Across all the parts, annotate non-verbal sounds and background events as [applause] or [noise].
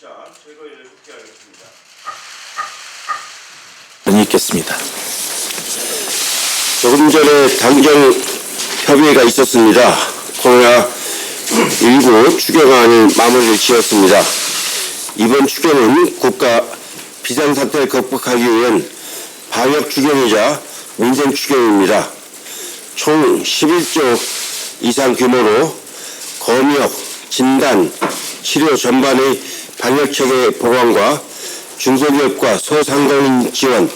제221자 최고위를 국회하겠습니다. 논의 있겠습니다. 조금 전에 당정 협의가 있었습니다. 코로나19 추경안이 마무리를 지었습니다. 이번 추경은 국가 비상사태를 극복하기 위한 방역 추경이자 민생 추경입니다. 총 11조 이상 규모로 검역, 진단, 치료 전반의 방역체계 보강과 중소기업과 소상공인 지원,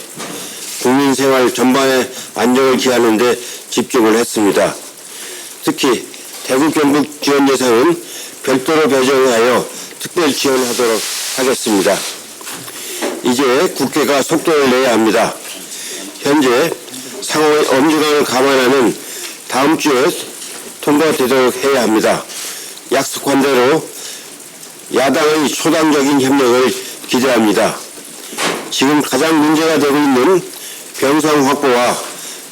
국민 생활 전반의 안정을 기하는 데 집중을 했습니다. 특히 대구 경북 지원 예산은 별도로 배정하여 특별 지원하도록 하겠습니다. 이제 국회가 속도를 내야 합니다. 현재 상황의 엄중함을 감안하는 다음 주에 통과되도록 해야 합니다. 약속한 대로 야당의 초당적인 협력을 기대합니다. 지금 가장 문제가 되고 있는 병상 확보와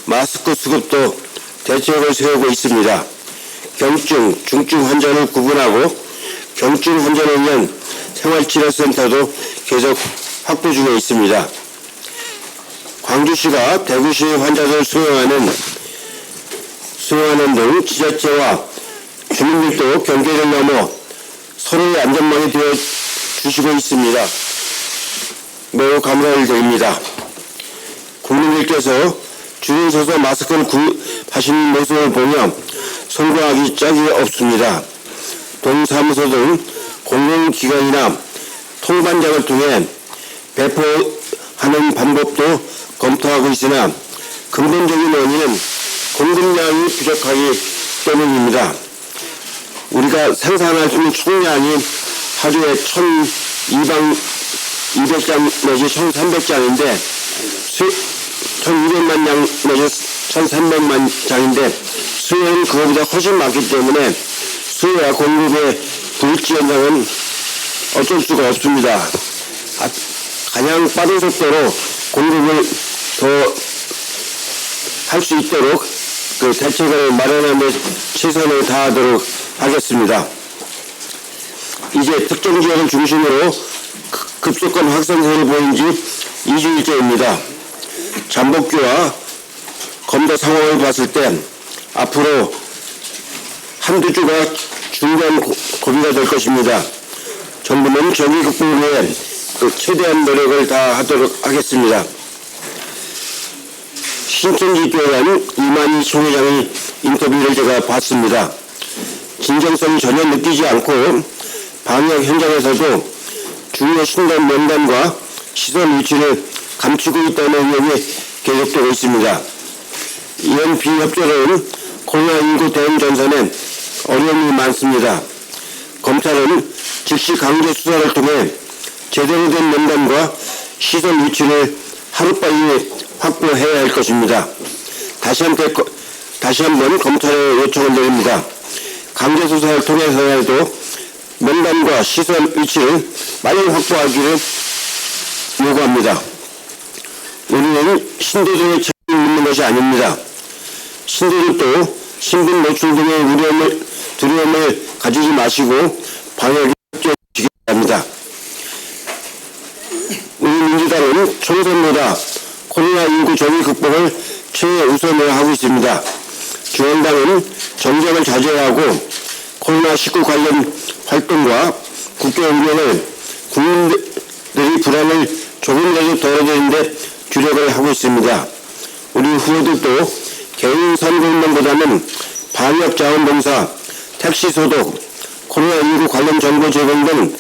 마스크 수급도 대책을 세우고 있습니다. 경증, 중증 환자를 구분하고 경증 환자를 위한 생활치료센터도 계속 확보 중에 있습니다. 광주시가 대구시 환자들 수용하는 수용하는 등 지자체와 주민들도 경계를 넘어 서로의 안전망이 되어 주시고 있습니다. 매우 감사를 드립니다. 국민들께서 줄을 서서 마스크를 구하시는 모습을 보며 송구하기 짝이 없습니다. 동사무소 등 공공기관이나 통관장을 통해 배포하는 방법도 검토하고 있으나 근본적인 원인은 공급량이 부족하기 때문입니다. 우리가 생산할 수 있는 총량이 하루에 1,200, 200장 내지 1,300장인데, 1,200만 장 내지 1,300만 장인데, 수요는 그거보다 훨씬 많기 때문에 수요와 공급의 불지연장은 어쩔 수가 없습니다. 아, 가장 빠른 속도로 공급을 더 할 수 있도록 그 대책을 마련하며 최선을 다하도록 하겠습니다. 이제 특정 지역을 중심으로 급- 급속한 확산세를 보인 지 2주일째입니다. 잠복기와 검사 상황을 봤을 때 앞으로 한두 주가 고- 고비가 될 것입니다. 정부는 저기 극복을 위해 그 최대한 노력을 다하도록 하겠습니다. 신천지 교회는 이만희 총회장의 인터뷰를 제가 봤습니다. 진정성 전혀 느끼지 않고 방역 현장에서도 중요 신단 명단과 시설 위치를 감추고 있다는 의혹이 계속되고 있습니다. 이런 비협조는 코로나19 대응 전선에 어려움이 많습니다. 검찰은 즉시 강제 수사를 통해 제대로 된 명단과 시설 위치를 하루빨리 확보해야 할 것입니다. 다시 한번, 다시 한번 검찰에 요청을 드립니다. 강제 수사를 통해서라도 명단과 시설 위치를 빨리 확보하기를 요구합니다. 우리는 신도들의 책임을 묻는 것이 아닙니다. 신도들도 신분 노출 등의 우려움을, 두려움을 가지지 마시고 방역에 협조해 주시기 바랍니다. 우리 민주당은 총선보다 코로나19 조기 극복을 최우선으로 하고 있습니다. 중앙당은 정쟁을 자제하고 코로나19 관련 활동과 국회 운영을 국민들의 불안을 조금이라도 덜어드리는데 주력을 하고 있습니다. 우리 후보들도 개인 선거운동보다는 방역 자원봉사, 택시 소독, 코로나19 관련 정보 제공 등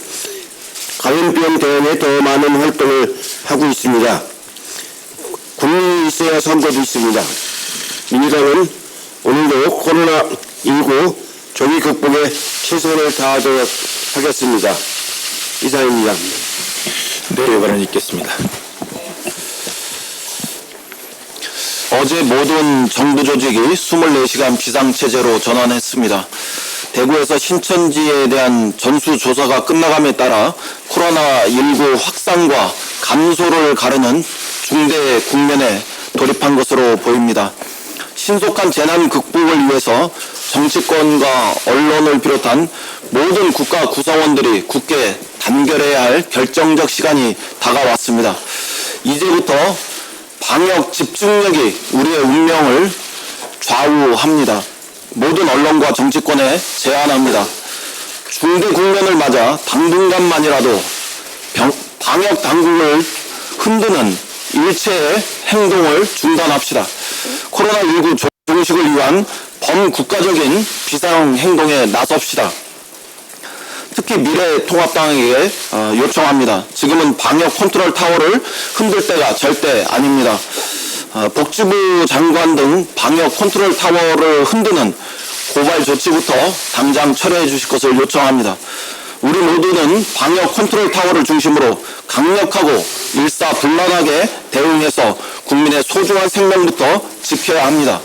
감염병 대응에 더 많은 활동을 하고 있습니다. 국민이 있어야 선거도 있습니다. 민주당은 오늘도 코로나19 조기 극복에 최선을 다하도록 하겠습니다. 이상입니다. 네, 발언 있겠습니다. 어제 모든 정부 조직이 24시간 비상체제로 전환했습니다. 대구에서 신천지에 대한 전수조사가 끝나감에 따라 코로나19 확산과 감소를 가르는 중대 국면에 돌입한 것으로 보입니다. 신속한 재난 극복을 위해서 정치권과 언론을 비롯한 모든 국가 구성원들이 굳게 단결해야 할 결정적 시간이 다가왔습니다. 이제부터 방역 집중력이 우리의 운명을 좌우합니다. 모든 언론과 정치권에 제안합니다. 중대 국면을 맞아 당분간만이라도 병- 방역 당국을 흔드는 일체의 행동을 중단합시다. 코로나19 조- 종식을 위한 범국가적인 비상 행동에 나섭시다. 특히 미래통합당에게 어, 요청합니다. 지금은 방역 컨트롤 타워를 흔들 때가 절대 아닙니다. 어, 복지부 장관 등 방역 컨트롤 타워를 흔드는 고발 조치부터 당장 철회해 주실 것을 요청합니다. 우리 모두는 방역 컨트롤 타워를 중심으로 강력하고 일사불란하게 대응해서 국민의 소중한 생명부터 지켜야 합니다.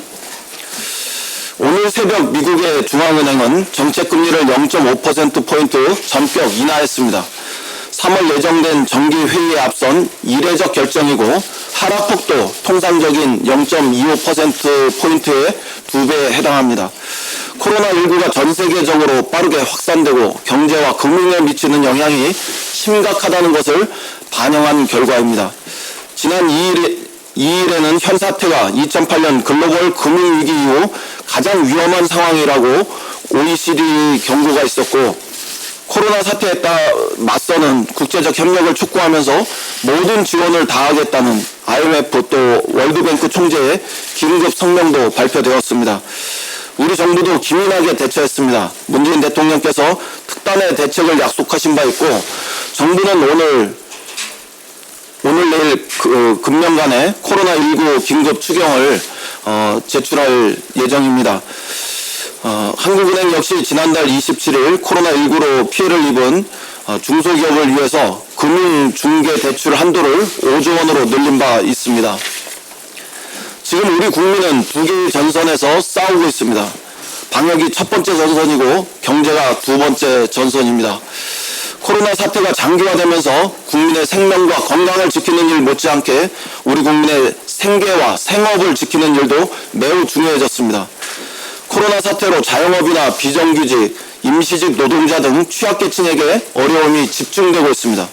오늘 새벽 미국의 중앙은행은 정책금리를 0.5%포인트 전격 인하했습니다. 3월 예정된 정기회의에 앞선 이례적 결정이고 하락폭도 통상적인 0.25%포인트의 두 배에 해당합니다. 코로나19가 전 세계적으로 빠르게 확산되고 경제와 금융에 미치는 영향이 심각하다는 것을 반영한 결과입니다. 지난 2일, 2일에는 현 사태가 2008년 글로벌 금융위기 이후 가장 위험한 상황이라고 OECD 경고가 있었고 코로나 사태에 따 맞서는 국제적 협력을 촉구하면서 모든 지원을 다하겠다는 IMF 또 월드뱅크 총재의 긴급 성명도 발표되었습니다. 우리 정부도 기민하게 대처했습니다. 문재인 대통령께서 특단의 대책을 약속하신 바 있고 정부는 오늘 오늘 내일 그, 금년간에 코로나19 긴급 추경을 어, 제출할 예정입니다. 어, 한국은행 역시 지난달 27일 코로나19로 피해를 입은 어, 중소기업을 위해서 금융중개대출 한도를 5조 원으로 늘린 바 있습니다. 지금 우리 국민은 두 개의 전선에서 싸우고 있습니다. 방역이 첫 번째 전선이고 경제가 두 번째 전선입니다. 코로나 사태가 장기화되면서 국민의 생명과 건강을 지키는 일 못지않게 우리 국민의 생계와 생업을 지키는 일도 매우 중요해졌습니다. 코로나 사태로 자영업이나 비정규직, 임시직 노동자 등 취약계층에게 어려움이 집중되고 있습니다.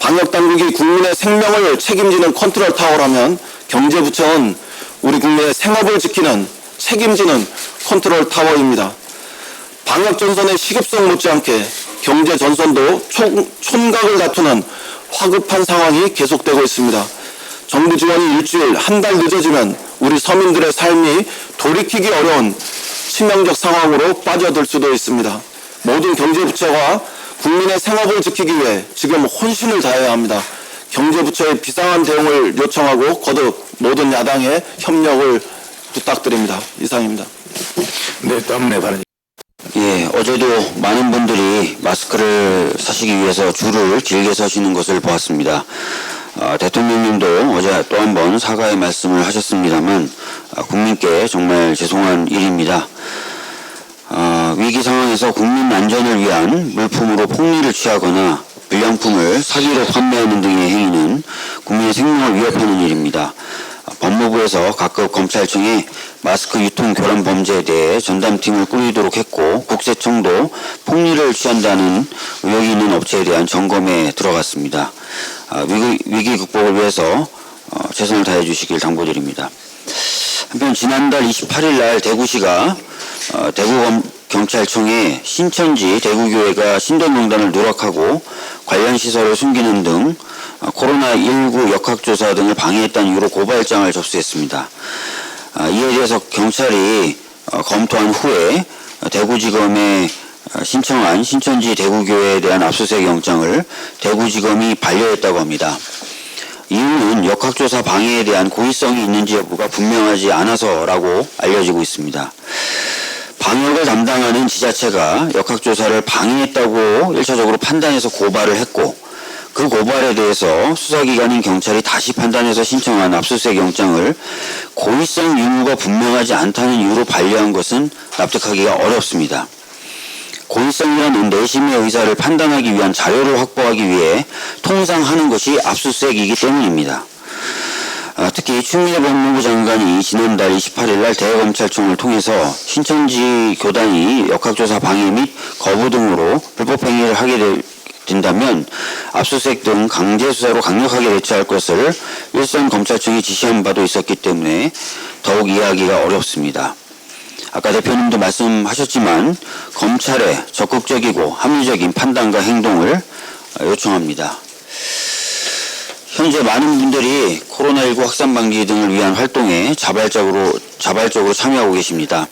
방역 당국이 국민의 생명을 책임지는 컨트롤 타워라면 경제부처는 우리 국민의 생업을 지키는 책임지는 컨트롤 타워입니다. 방역 전선의 시급성 못지않게 경제 전선도 총, 촌각을 다투는 화급한 상황이 계속되고 있습니다. 정부 지원이 일주일, 한 달 늦어지면 우리 서민들의 삶이 돌이키기 어려운 치명적 상황으로 빠져들 수도 있습니다. 모든 경제 부처가 국민의 생업을 지키기 위해 지금 혼신을 다해야 합니다. 경제부처의 비상한 대응을 요청하고 거듭 모든 야당의 협력을 부탁드립니다. 이상입니다. 네, 다음 네 발언. 예, 어제도 많은 분들이 마스크를 사시기 위해서 줄을 길게 서시는 것을 보았습니다. 아, 대통령님도 어제 또 한 번 사과의 말씀을 하셨습니다만 아, 국민께 정말 죄송한 일입니다. 아, 위기 상황에서 국민 안전을 위한 물품으로 폭리를 취하거나 불량품을 사기로 판매하는 등의 행위는 국민의 생명을 위협하는 일입니다. 아, 법무부에서 각급 검찰청에 마스크 유통 교란 범죄에 대해 전담팀을 꾸리도록 했고 국세청도 폭리를 취한다는 의혹이 있는 업체에 대한 점검에 들어갔습니다. 아, 위기, 위기 극복을 위해서 어, 최선을 다해 주시길 당부드립니다. 한편 지난달 28일 날 대구시가 어, 대구 경찰청에 신천지 대구교회가 신도명단을 누락하고 관련 시설을 숨기는 등 어, 코로나19 역학조사 등을 방해했다는 이유로 고발장을 접수했습니다. 아, 이에 대해서 경찰이 어, 검토한 후에 어, 대구지검에 어, 신청한 신천지 대구교회에 대한 압수수색 영장을 대구지검이 반려했다고 합니다. 이유는 역학조사 방해에 대한 고의성이 있는지 여부가 분명하지 않아서라고 알려지고 있습니다. 방역을 담당하는 지자체가 역학조사를 방해했다고 1차적으로 판단해서 고발을 했고 그 고발에 대해서 수사기관인 경찰이 다시 판단해서 신청한 압수수색 영장을 고의성 유무가 분명하지 않다는 이유로 반려한 것은 납득하기가 어렵습니다. 고의성이라는 내심의 의사를 판단하기 위한 자료를 확보하기 위해 통상 하는 것이 압수수색이기 때문입니다. 아, 특히 추미애 법무부 장관이 지난달 28일 날 대검찰청을 통해서 신천지 교단이 역학조사 방해 및 거부 등으로 불법 행위를 하게 될 된다면 압수수색 등 강제 수사로 강력하게 대처할 것을 일선 검찰청이 지시한 바도 있었기 때문에 더욱 이해하기가 어렵습니다. 아까 대표님도 말씀하셨지만 검찰의 적극적이고 합리적인 판단과 행동을 요청합니다. 현재 많은 분들이 코로나19 확산 방지 등을 위한 활동에 자발적으로 자발적으로 참여하고 계십니다.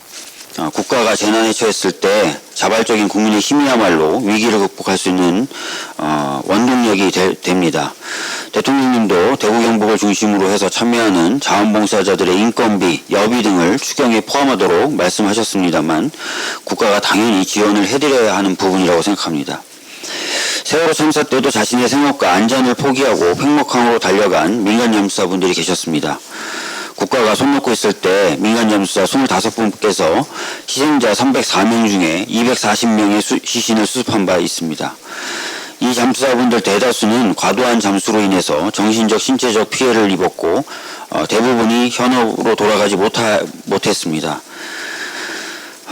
어, 국가가 재난에 처했을 때 자발적인 국민의 힘이야말로 위기를 극복할 수 있는 어, 원동력이 되- 됩니다. 대통령님도 대구 경북을 중심으로 해서 참여하는 자원봉사자들의 인건비, 여비 등을 추경에 포함하도록 말씀하셨습니다만 국가가 당연히 지원을 해드려야 하는 부분이라고 생각합니다. 세월호 참사 때도 자신의 생업과 안전을 포기하고 팽목항으로 달려간 민간 잠수사분들이 계셨습니다. 국가가 손 놓고 있을 때 민간 잠수사 25분께서 희생자 304명 중에 240명의 시신을 수습한 바 있습니다. 이 잠수사분들 대다수는 과도한 잠수로 인해서 정신적, 신체적 피해를 입었고 어, 대부분이 현업으로 돌아가지 못하, 못했습니다.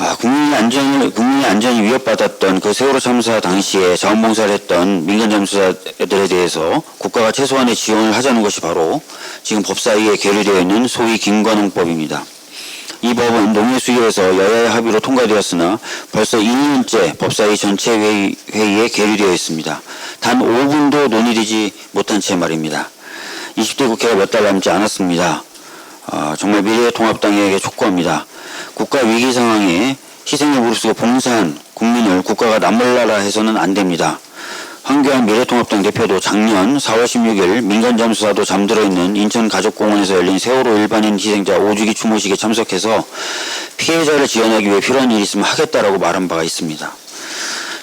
아, 국민의 안전을, 국민의 안전이 위협받았던 그 세월호 참사 당시에 자원봉사를 했던 민간 잠수사들에 대해서 국가가 최소한의 지원을 하자는 것이 바로 지금 법사위에 계류되어 있는 소위 김관홍법입니다. 이 법은 농해수위에서 여야의 합의로 통과되었으나 벌써 2년째 법사위 전체 회의, 회의에 계류되어 있습니다. 단 5분도 논의되지 못한 채 말입니다. 20대 국회가 몇 달 남지 않았습니다. 아, 정말 미래통합당에게 촉구합니다. 국가 위기 상황에 희생을 무릅쓰고 봉사한 국민을 국가가 남몰라라 해서는 안 됩니다. 황교안 미래통합당 대표도 작년 4월 16일 민간 잠수사도 잠들어 있는 인천 가족공원에서 열린 세월호 일반인 희생자 5주기 추모식에 참석해서 피해자를 지원하기 위해 필요한 일이 있으면 하겠다라고 말한 바가 있습니다.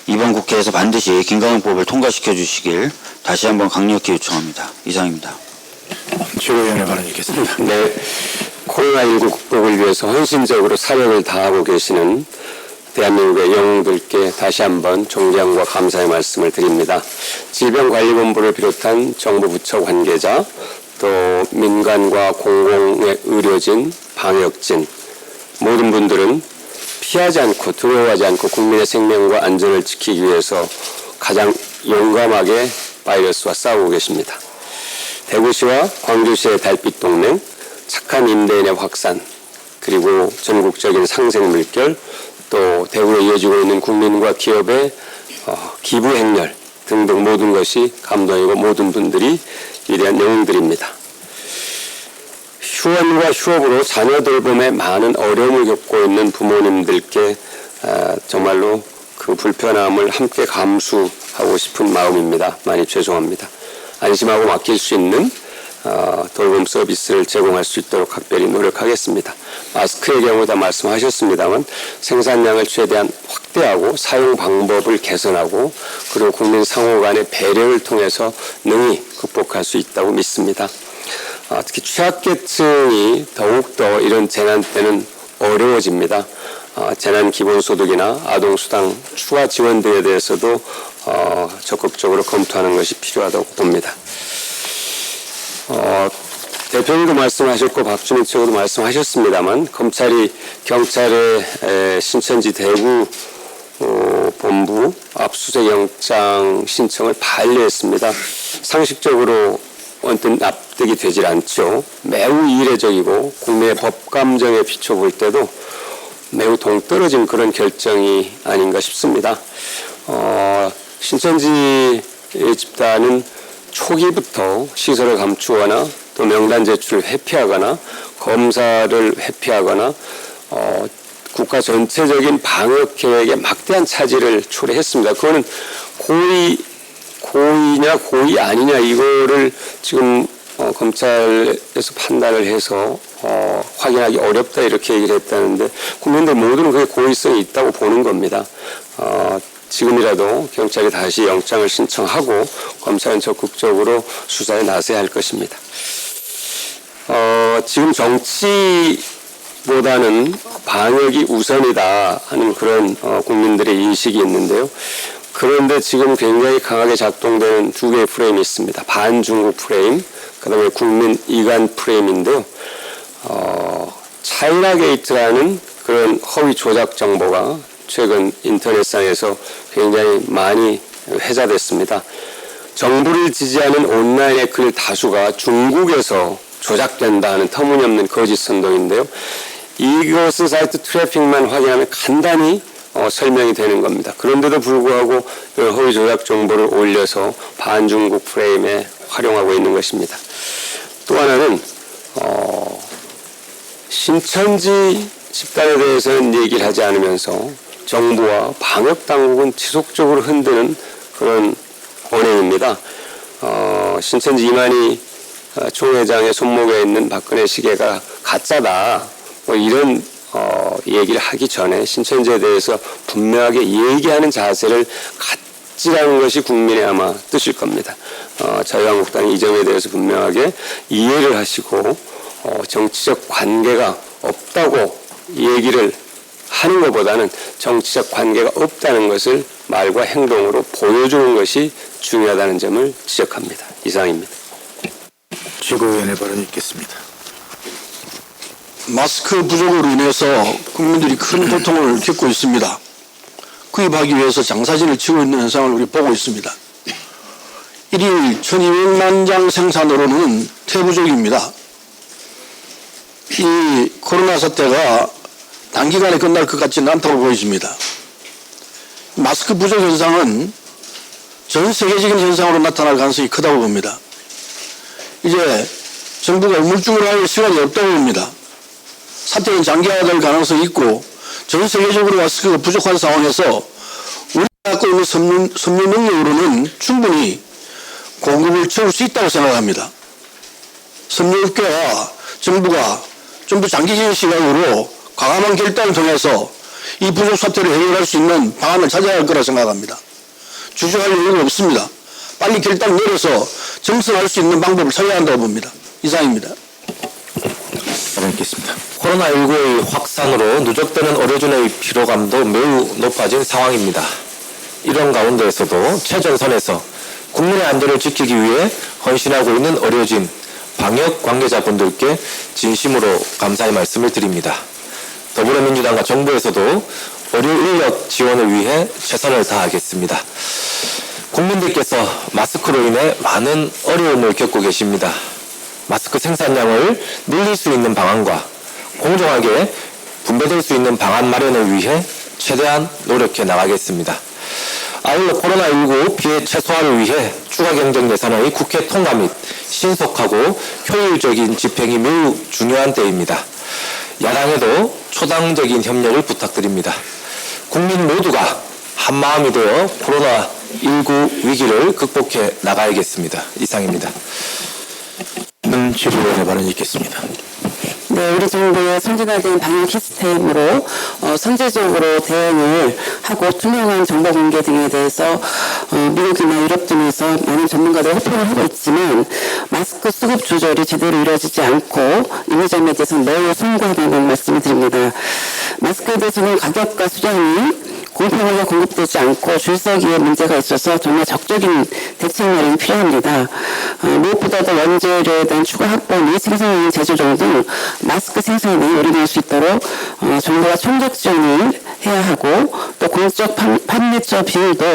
이번 국회에서 반드시 김강훈법을 통과시켜 주시길 다시 한번 강력히 요청합니다. 이상입니다. [laughs] 최고위원의 발언 있겠습니다. 네, 코로나19 극복을 위해서 헌신적으로 사력을 다하고 계시는 대한민국의 영웅들께 다시 한번 존경과 감사의 말씀을 드립니다. 질병관리본부를 비롯한 정부 부처 관계자, 또 민간과 공공의 의료진, 방역진, 모든 분들은 피하지 않고 두려워하지 않고 국민의 생명과 안전을 지키기 위해서 가장 용감하게 바이러스와 싸우고 계십니다. 대구시와 광주시의 달빛 동맹, 착한 임대인의 확산, 그리고 전국적인 상생 물결, 또 대구에 이어지고 있는 국민과 기업의 어, 기부 행렬 등등 모든 것이 감동이고 모든 분들이 위대한 영웅들입니다. 휴원과 휴업으로 자녀 돌봄에 많은 어려움을 겪고 있는 부모님들께 아, 정말로 그 불편함을 함께 감수하고 싶은 마음입니다. 많이 죄송합니다. 안심하고 맡길 수 있는 어, 돌봄 서비스를 제공할 수 있도록 각별히 노력하겠습니다. 마스크의 경우 다 말씀하셨습니다만 생산량을 최대한 확대하고 사용 방법을 개선하고 그리고 국민 상호 간의 배려를 통해서 능히 극복할 수 있다고 믿습니다. 아, 특히 취약계층이 더욱더 이런 재난 때는 어려워집니다. 아, 재난 기본소득이나 아동수당 추가 지원 등에 대해서도 어, 적극적으로 검토하는 것이 필요하다고 봅니다. 어, 대표님도 말씀하셨고 박주민 측도 말씀하셨습니다만 검찰이 경찰의 에, 신천지 대구 어, 본부 압수수색 영장 신청을 반려했습니다. 상식적으로 언뜻 납득이 되질 않죠. 매우 이례적이고 국민의 법 감정에 비춰볼 때도 매우 동떨어진 그런 결정이 아닌가 싶습니다. 어, 신천지 집단은 초기부터 시설을 감추거나 또 명단 제출을 회피하거나 검사를 회피하거나 어, 국가 전체적인 방역 계획에 막대한 차질을 초래했습니다. 그거는 고의 고의냐 고의 아니냐 이거를 지금 어, 검찰에서 판단을 해서 어, 확인하기 어렵다 이렇게 얘기를 했다는데 국민들 모두는 그게 고의성이 있다고 보는 겁니다. 어, 지금이라도 경찰이 다시 영장을 신청하고 검찰은 적극적으로 수사에 나서야 할 것입니다. 어, 지금 정치보다는 방역이 우선이다 하는 그런 어, 국민들의 인식이 있는데요. 그런데 지금 굉장히 강하게 작동되는 두 개의 프레임이 있습니다. 반중국 프레임, 그 그다음에 국민 이관 프레임인데요. 어, 차이나 게이트라는 그런 허위 조작 정보가 최근 인터넷상에서 굉장히 많이 회자됐습니다. 정부를 지지하는 온라인의 글 다수가 중국에서 조작된다는 터무니없는 거짓 선동인데요. 이것은 사이트 트래픽만 확인하면 간단히 어, 설명이 되는 겁니다. 그런데도 불구하고 그 허위 조작 정보를 올려서 반중국 프레임에 활용하고 있는 것입니다. 또 하나는 어, 신천지 집단에 대해서는 얘기를 하지 않으면서 정부와 방역 당국은 지속적으로 흔드는 그런 언행입니다. 어, 신천지 이만희 어, 총회장의 손목에 있는 박근혜 시계가 가짜다. 뭐 이런 어, 얘기를 하기 전에 신천지에 대해서 분명하게 얘기하는 자세를 갖지라는 것이 국민의 아마 뜻일 겁니다. 어, 자유한국당이 이 점에 대해서 분명하게 이해를 하시고 어, 정치적 관계가 없다고 얘기를 하는 것보다는 정치적 관계가 없다는 것을 말과 행동으로 보여주는 것이 중요하다는 점을 지적합니다. 이상입니다. 최고위원의 발언이 있겠습니다. 마스크 부족으로 인해서 국민들이 큰 고통을 겪고 있습니다. 구입하기 위해서 장사진을 치고 있는 현상을 우리 보고 있습니다. 1일 1200만 장 생산으로는 태부족입니다. 이 코로나 사태가 단기간에 끝날 것 같지는 않다고 보여집니다. 마스크 부족 현상은 전 세계적인 현상으로 나타날 가능성이 크다고 봅니다. 이제 정부가 우물쭈물 할 시간이 없다고 봅니다. 사태는 장기화될 가능성이 있고 전 세계적으로 마스크가 부족한 상황에서 우리가 갖고 있는 섬유, 섬유 능력으로는 충분히 공급을 채울 수 있다고 생각합니다. 섬유업계와 정부가 좀 더 장기적인 시각으로 과감한 결단을 통해서 이 부족 사태를 해결할 수 있는 방안을 찾아야 할 거라 생각합니다. 주저할 이유가 없습니다. 빨리 결단 내려서 정선할 수 있는 방법을 찾아야 한다고 봅니다. 이상입니다. 발언 있겠습니다. 코로나19의 확산으로 누적되는 의료진의 피로감도 매우 높아진 상황입니다. 이런 가운데에서도 최전선에서 국민의 안전을 지키기 위해 헌신하고 있는 의료진, 방역 관계자분들께 진심으로 감사의 말씀을 드립니다. 더불어민주당과 정부에서도 의료 인력 지원을 위해 최선을 다하겠습니다. 국민들께서 마스크로 인해 많은 어려움을 겪고 계십니다. 마스크 생산량을 늘릴 수 있는 방안과 공정하게 분배될 수 있는 방안 마련을 위해 최대한 노력해 나가겠습니다. 아울러 코로나19 피해 최소화를 위해 추가 경정 예산의 국회 통과 및 신속하고 효율적인 집행이 매우 중요한 때입니다. 야당에도 초당적인 협력을 부탁드립니다. 국민 모두가 한마음이 되어 코로나19 위기를 극복해 나가야겠습니다. 이상입니다. 는 최고위원의 발언이 있겠습니다. 네, 우리 정부의 선진화된 방역 시스템으로 어, 선제적으로 대응을 하고 투명한 정보 공개 등에 대해서 어, 미국이나 유럽 등에서 많은 전문가들이 호평을 하고 있지만 마스크 수급 조절이 제대로 이루어지지 않고 이 점에 대해서 매우 송구하다는 말씀을 드립니다. 마스크에 대해서는 가격과 수량이 공평하게 공급되지 않고 줄서기에 문제가 있어서 정말 적극적인 대책 마련이 필요합니다. 어, 무엇보다도 원재료에 대한 추가 확보 및 생산량 제조 등 마스크 생산이 요리될 수 있도록 어, 정부가 총력 지원을 해야 하고 또 공적 판- 판매처 비율도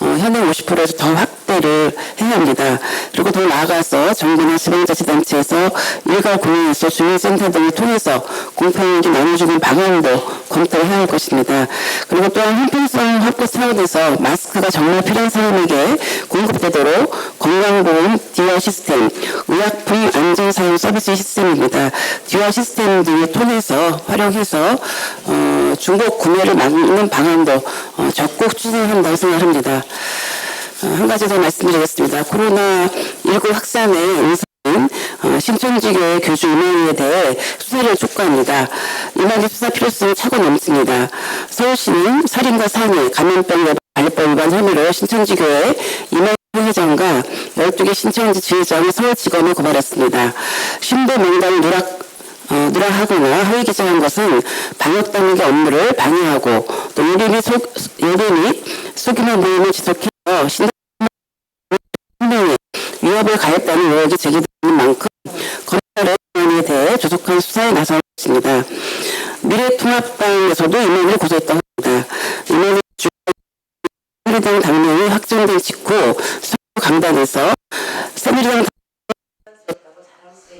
어, 현행 50%에서 더 확 대를 해야 합니다. 그리고 더 나아가서 정부나 지방자치단체에서 일괄 공연에서 주민센터 등을 통해서 공평하게 나눠주는 방안도 검토를 해야 할 것입니다. 그리고 또한 형평성 확보 차원에서 마스크가 정말 필요한 사람에게 공급되도록 건강보험 디어 시스템, 의약품 안전사용 서비스 시스템입니다. 디어 시스템 등을 통해서 활용해서 어, 중복 구매를 막는 방안도 어, 적극 추진한다고 생각합니다. 어, 한 가지 더 말씀드리겠습니다. 코로나19 확산의 의사인 어, 신천지교회 교주 이만희에 대해 수사를 촉구합니다. 이만희 수사 필요성이 차고 넘칩니다. 서울시는 살인과 산해, 감염병 관리법 위반 혐의로 신천지교회 이만희 회장과 12개 신천지 지회장을 서울지검에 고발했습니다. 신도 명단을 누락 어, 누락하거나 허위 기재한 것은 방역 당국의 업무를 방해하고 또 유린이 속 유린이 소규모 모임을 지속해서 운동에 위협을 가했다는 의혹이. 있는 만큼 검찰의 의원에 대해 조속한 수사에 나설 것입니다. 미래통합당에서도 임원을 고소했다고 합니다. 임원을 새누리당 당명이 확정된 직후 서울 강단에서 새누리당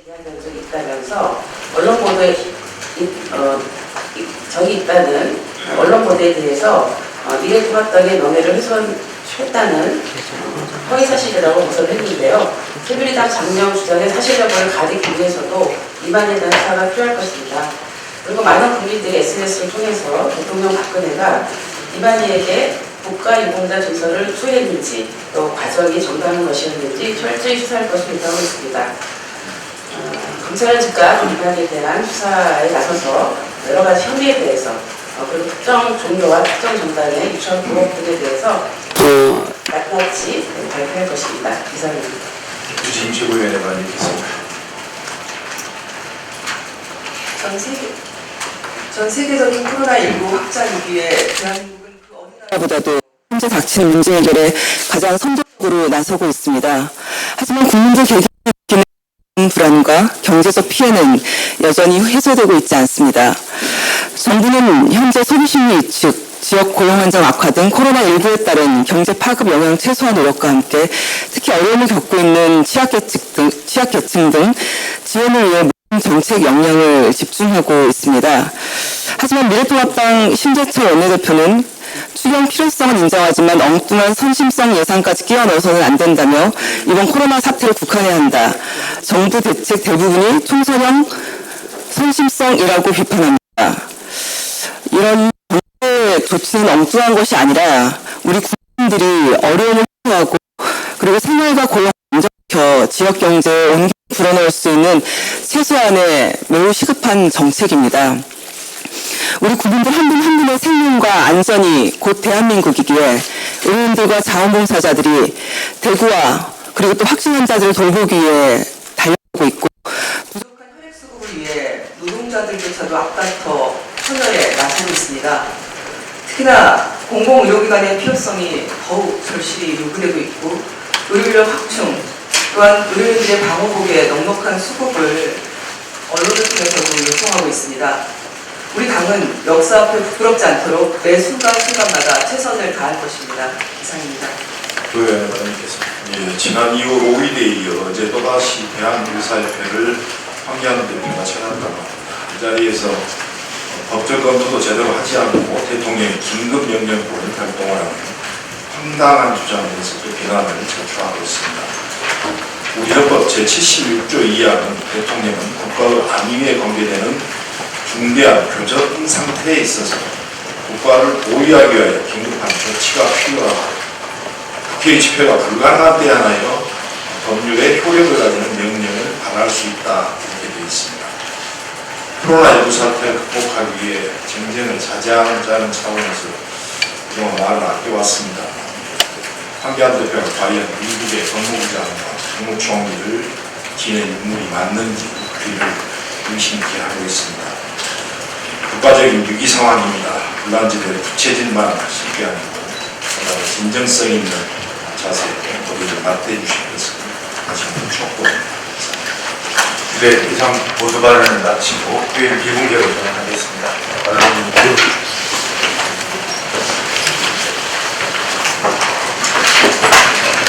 이야기한 적이 있다면서 언론 보도에 이- 어, 이- 적이 있다는 언론 보도에 대해서 어, 미래통합당의 명예를 훼손했다는 허위 사실이라고 고소했는데요. 새누리당 장명 주장의 사실 여부를 가리기 위해서도 이만에 대한 사과가 필요할 것입니다. 그리고 많은 국민들이 SNS를 통해서 대통령 박근혜가 이만희에게 국가유공자 증서를 수했는지 또 과정이 정당한 것이었는지 철저히 수사할 것을 요구하고 있습니다. 어, 검찰은 즉각 이만에 대한 수사에 나서서 여러 가지 혐의에 대해서 어, 그리고 특정 종교와 특정 정당의 유착 부분 등에 대해서 어, 낱낱이 발표할 것입니다. 이상입니다. 유진 최고위원의 발언 있겠습니다. 전 세계 전 세계적인 코로나19 확산 위기에 대한민국은 그 어디나 보다도 현재 닥치는 문제 해결에 가장 선도적으로 나서고 있습니다. 하지만 국민들 느끼는 불안과 경제적 피해는 여전히 해소되고 있지 않습니다. 정부는 현재 소비심리 위축, 지역 고용 환경 악화 등 코로나19에 따른 경제 파급 영향 최소화 노력과 함께 특히 어려움을 겪고 있는 취약계층 등, 취약계층 등 지원을 위해 모든 정책 역량을 집중하고 있습니다. 하지만 미래통합당 심재철 원내대표는 추경 필요성은 인정하지만 엉뚱한 선심성 예산까지 끼워 넣어서는 안 된다며 이번 코로나 사태를 국한해야 한다. 정부 대책 대부분이 총선형 선심성이라고 비판합니다. 이런 조치는 엉뚱한 것이 아니라 우리 국민들이 어려움을 해소하고 그리고 생활과 고용을 안정시켜 지역 경제에 온기 불어넣을 수 있는 최소한의 매우 시급한 정책입니다. 우리 국민들 한 분 한 분의 생명과 안전이 곧 대한민국이기에 의원들과 자원봉사자들이 대구와 그리고 또 확진 환자들을 돌보기 위해 달려오고 있고 부족한 혈액 수급을 위해 노동자들조차도 앞다퉈 참여에 나서고 있습니다. 특히나 공공의료기관의 필요성이 더욱 절실히 요구되고 있고 의료인력 확충 또한 의료인들의 방호복에 넉넉한 수급을 언론을 통해서도 요청하고 있습니다. 우리 당은 역사 앞에 부끄럽지 않도록 매 순간순간마다 최선을 다할 것입니다. 이상입니다. 있겠습니다. 예, 지난 2월 5일에 이어 어제 또다시 대한의사협회를 황교안 대표가 찾았다고. 그 자리에서 법적 검토도 제대로 하지 않고 대통령이 긴급 명령 보는 활동을 하는 황당한 또 비난을 자초하고 있습니다. 우리 헌법 제76조 2항은 대통령은 국가의 안위에 관계되는 중대한 교전 상태에 있어서 국가를 보위하기 위하여 긴급한 조치가 필요하고 국회의 집회가 불가능한 데 하나여 법률의 효력을 가지는 명령을 발할 수 있다 이렇게 되어 있습니다. 코로나19 사태를 극복하기 위해 정쟁을 자제하자는 차원에서 그동안 말을 아껴왔습니다. 황교안 대표가 과연 미국의 법무부장과 국무총리를 지낸 인물이 맞는지 귀를 의심케 하고 있습니다. 국가적인 위기 상황입니다. 불난지대로 부채질만 쉽게 보다 진정성 있는 자세, 우리를 주신 것을 다시 한번 촉구합니다. 네, 이상 보도 발언을 마치고 회의를 비공개로 진행하겠습니다. 발언